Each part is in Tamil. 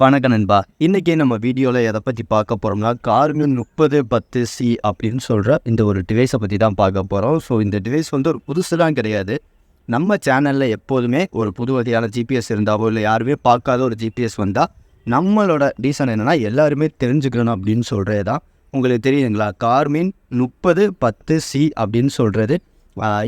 வணக்கம் நண்பா. இன்றைக்கி நம்ம வீடியோவில் எதை பற்றி பார்க்க போகிறோம்னா கார்மின் முப்பது பத்து சி அப்படின்னு சொல்கிற இந்த ஒரு டிவைஸை பற்றி தான் பார்க்க போகிறோம் ஸோ இந்த டிவைஸ் வந்து ஒரு புதுசுலாம் கிடையாது. நம்ம சேனலில் எப்போதுமே ஒரு புது வகையான ஜிபிஎஸ் இருந்தாவோ இல்லை யாருமே பார்க்காத ஒரு ஜிபிஎஸ் வந்தால் நம்மளோட ரீசன் என்னென்னா எல்லாருமே தெரிஞ்சுக்கணும் அப்படின்னு சொல்கிறது தான் உங்களுக்கு தெரியுதுங்களா? கார்மின் முப்பது பத்து சி அப்படின்னு சொல்கிறது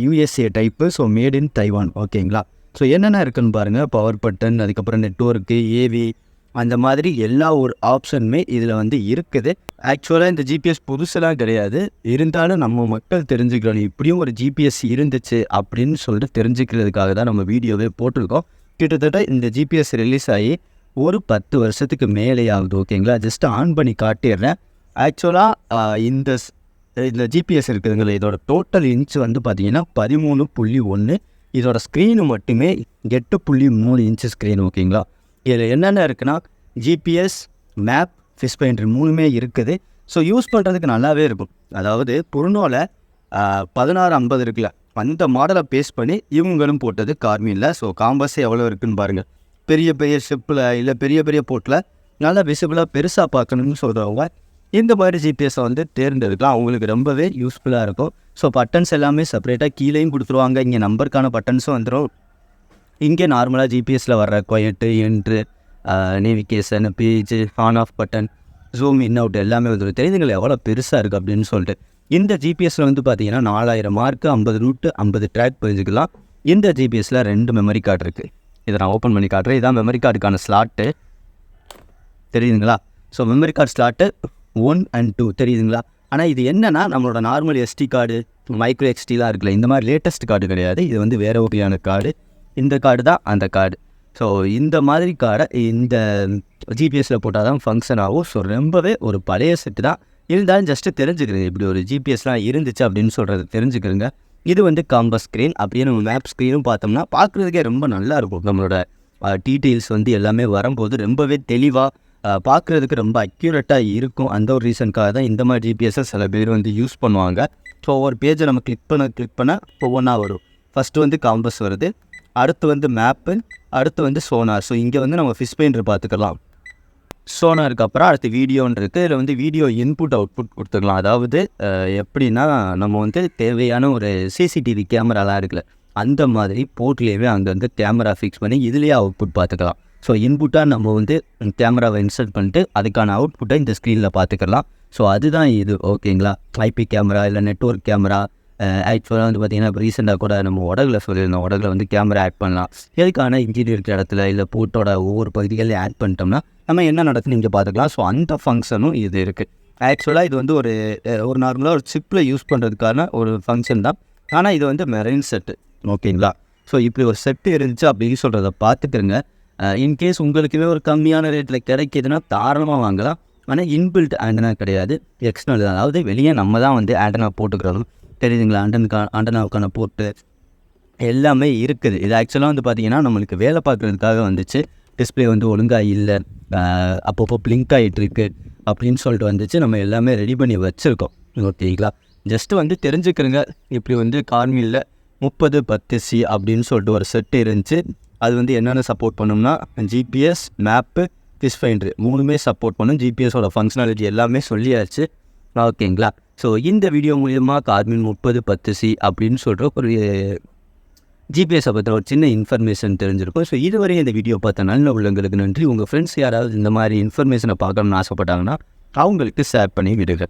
USA type so made in Taiwan ஓகேங்களா ஸோ என்னென்ன இருக்குன்னு பாருங்கள் பவர் பட்டன் அதுக்கப்புறம் நெட்ஒர்க்கு ஏவி அந்த மாதிரி எல்லா ஒரு ஆப்ஷனுமே இதில் வந்து இருக்குது. ஆக்சுவலாக இந்த ஜிபிஎஸ் புதுசெல்லாம் கிடையாது. இருந்தாலும் நம்ம மக்கள் தெரிஞ்சுக்கிறோம். இப்படியும் ஒரு ஜிபிஎஸ் இருந்துச்சு அப்படின்னு சொல்லிட்டு தெரிஞ்சுக்கிறதுக்காக தான் நம்ம வீடியோவே போட்டிருக்கோம். கிட்டத்தட்ட இந்த ஜிபிஎஸ் ரிலீஸ் ஆகி ஒரு பத்து வருஷத்துக்கு மேலே ஆகுது ஓகேங்களா? ஜஸ்ட் ஆன் பண்ணி காட்டிடுறேன். ஆக்சுவலாக இந்த இந்த ஜிபிஎஸ் இருக்குதுங்களா இதோட டோட்டல் இன்ச் வந்து பார்த்தீங்கன்னா பதிமூணு புள்ளி ஒன்று இதோட ஸ்க்ரீனு மட்டுமே எட்டு புள்ளி மூணு இன்ச்சு ஸ்க்ரீன் ஓகேங்களா? இதில் என்னென்ன இருக்குன்னா ஜிபிஎஸ் மேப் ஃபிஷ் பெயிண்டர் மூணுமே இருக்குது. ஸோ யூஸ் பண்ணுறதுக்கு நல்லாவே இருக்கும். அதாவது புருனோவில் பதினாறு ஐம்பது இருக்குல்ல அந்த மாடலை பேஸ் பண்ணி இவங்களும் போட்டது கார்மியில் ஸோ காம்பஸ் எவ்வளோ இருக்குன்னு பாருங்கள் பெரிய பெரிய ஷிப்பில் இல்லை பெரிய பெரிய போட்டில் நல்லா விசிபிளாக பெருசாக பார்க்கணும்னு சொல்கிறவங்க இந்த மாதிரி ஜிபிஎஸை வந்து தேர்ந்தெடுக்கலாம். அவங்களுக்கு ரொம்பவே யூஸ்ஃபுல்லாக இருக்கும். ஸோ பட்டன்ஸ் எல்லாமே செப்பரேட்டாக கீழேயும் கொடுத்துருவாங்க. இங்கே நம்பருக்கான பட்டன்ஸும் வந்துடும் இங்கே நார்மலாக ஜிபிஎஸ்சில் வர்ற கொயட்டு enter navigation page on off button zoom in out எல்லாமே வந்துடும் தெரியுதுங்களா எவ்வளோ பெருசாக இருக்குது அப்படின்னு சொல்லிட்டு. இந்த ஜிபிஎஸ்சில் வந்து பார்த்தீங்கன்னா நாலாயிரம் மார்க்கு ஐம்பது ரூட்டு ஐம்பது ட்ராக் பிரிஞ்சுக்கலாம் இந்த ஜிபிஎஸ்சில் ரெண்டு மெமரி கார்டு இருக்குது இதை நான் ஓப்பன் பண்ணி காட்டுறேன். இதான் மெமரி கார்டுக்கான ஸ்லாட்டு தெரியுதுங்களா? So memory card slot one and two தெரியுதுங்களா? ஆனால் இது என்னன்னா நம்மளோட நார்மல் எஸ்டி கார்டு மைக்ரோ எக்ஸ்டிலாம் இருக்குல்ல இந்த மாதிரி லேட்டஸ்ட் கார்டு கிடையாது. இது வந்து வேறு வகையான கார்டு இந்த கார்டு தான் அந்த கார்டு ஸோ இந்த மாதிரி கார்டை இந்த ஜிபிஎஸ்சில் போட்டால் தான் ஃபங்க்ஷன் ஆகும். ஸோ ரொம்பவே ஒரு பழைய செட்டு தான். இருந்தாலும் ஜஸ்ட்டு தெரிஞ்சுக்கிறேங்க. இப்படி ஒரு ஜிபிஎஸ்லாம் இருந்துச்சு அப்படின்னு சொல்கிறது தெரிஞ்சுக்கிறேங்க. இது வந்து காம்பஸ் ஸ்க்ரீன் அப்படியே நம்ம மேப் ஸ்க்ரீனும் பார்த்தோம்னா பார்க்குறதுக்கே ரொம்ப நல்லா இருக்கும். நம்மளோட டீட்டெயில்ஸ் வந்து எல்லாமே வரும்போது ரொம்பவே தெளிவாக பார்க்குறதுக்கு ரொம்ப அக்யூரேட்டாக இருக்கும். அந்த ஒரு ரீசனுக்காக தான் இந்த மாதிரி ஜிபிஎஸ்ஸை சில பேர் வந்து யூஸ் பண்ணுவாங்க. ஸோ ஒவ்வொரு பேஜை நம்ம கிளிக் பண்ண கிளிக் பண்ண ஒவ்வொன்றா வரும். ஃபஸ்ட்டு வந்து காம்பஸ் வருது. அடுத்து வந்து மேப்பு அடுத்து வந்து சோனார் ஸோ இங்கே வந்து நம்ம ஃபிஷ் பெயிண்டர் பார்த்துக்கலாம். சோனாருக்கு அப்புறம் அடுத்து வீடியோன்னு இருக்குது இதில் வந்து வீடியோ இன்புட் அவுட்புட் கொடுத்துக்கலாம். அதாவது எப்படின்னா நம்ம வந்து தேவையான ஒரு சிசிடிவி கேமராலாம் இருக்குல்ல அந்த மாதிரி போர்ட்லேயே அங்கங்கே கேமரா ஃபிக்ஸ் பண்ணி இதுலேயே அவுட்புட் பார்த்துக்கலாம். ஸோ இன்புட்டாக நம்ம வந்து கேமராவை இன்சர்ட் பண்ணிட்டு அதுக்கான அவுட்புட்டை இந்த ஸ்க்ரீனில் பார்த்துக்கலாம். ஸோ அதுதான் இது. ஓகேங்களா ஐபி கேமரா இல்லை நெட்வொர்க் கேமரா ஆக்சுவலாக வந்து பார்த்திங்கன்னா இப்போ ரீசெண்டாக கூட நம்ம உடகுல சொல்லியிருந்தோம். உடகுல வந்து கேமரா ஆட் பண்ணலாம். எதுக்கான இன்ஜினியர் இருக்கிற இடத்துல இல்லை போட்டோட ஒவ்வொரு பகுதிகளையும் ஆட் பண்ணிட்டோம்னா நம்ம என்ன நடக்குதுன்னு இங்கே பார்த்துக்கலாம். ஸோ அந்த ஃபங்க்ஷனும் இது இருக்குது ஆக்சுவலாக இது வந்து ஒரு ஒரு நார்மலாக ஒரு சிப்பில் யூஸ் பண்ணுறதுக்கான ஒரு ஃபங்க்ஷன் தான். ஆனால் இது வந்து மெரைன் செட்டு ஓகேங்களா? ஸோ இப்படி ஒரு செட்டு இருந்துச்சு அப்படின்னு சொல்கிறத பார்த்துக்கிறங்க இன்கேஸ் உங்களுக்குமே ஒரு கம்மியான ரேட்டில் கிடைக்கிதுன்னா தாராளமாக வாங்கலாம். ஆனால் இன்பில்ட் ஆண்டனா கிடையாது. எக்ஸ்டர்னல் அதாவது வெளியே நம்ம தான் வந்து ஆண்டனா போட்டுக்கிறோம். தெரியுதுங்களா? ஆண்டனுக்கா ஆண்டனாவுக்கான போட்டு எல்லாமே இருக்குது. இது ஆக்சுவலாக வந்து பார்த்திங்கன்னா நம்மளுக்கு வேலை பார்க்குறதுக்காக வந்துச்சு. டிஸ்பிளே வந்து ஒழுங்காக இல்லை. அப்பப்போ பிளிங்க் ஆகிட்டுருக்கு அப்படின்னு சொல்லிட்டு வந்துச்சு. நம்ம எல்லாமே ரெடி பண்ணி வச்சுருக்கோம். ஓகேங்களா ஜஸ்ட்டு வந்து தெரிஞ்சுக்கிறங்க. இப்படி வந்து கார்மியில் முப்பது பத்து சி அப்படின்னு சொல்லிட்டு ஒரு செட்டு இருந்துச்சு. அது வந்து என்னென்ன சப்போர்ட் பண்ணும்னா ஜிபிஎஸ் மேப்பு ஃபிஷ் ஃபைண்ட்ரு மூணுமே சப்போர்ட் பண்ணும். ஜிபிஎஸோட ஃபங்க்ஷனாலிட்டி எல்லாமே சொல்லியாச்சு. ஓகேங்களா? ஸோ இந்த வீடியோ மூலயமா கார்மின் முப்பது பத்து சி அப்படின்னு சொல்கிற ஒரு ஜிபிஎஸை பற்றின ஒரு சின்ன இன்ஃபர்மேஷன் தெரிஞ்சிருக்கும். ஸோ இதுவரை இந்த வீடியோ பார்த்த நல்ல உள்ளங்களுக்கு நன்றி. உங்கள் ஃப்ரெண்ட்ஸ் யாராவது இந்த மாதிரி இன்ஃபர்மேஷனை பார்க்கணும்னு ஆசைப்பட்டாங்கன்னா அவங்களுக்கு ஷேர் பண்ணி விடுங்க.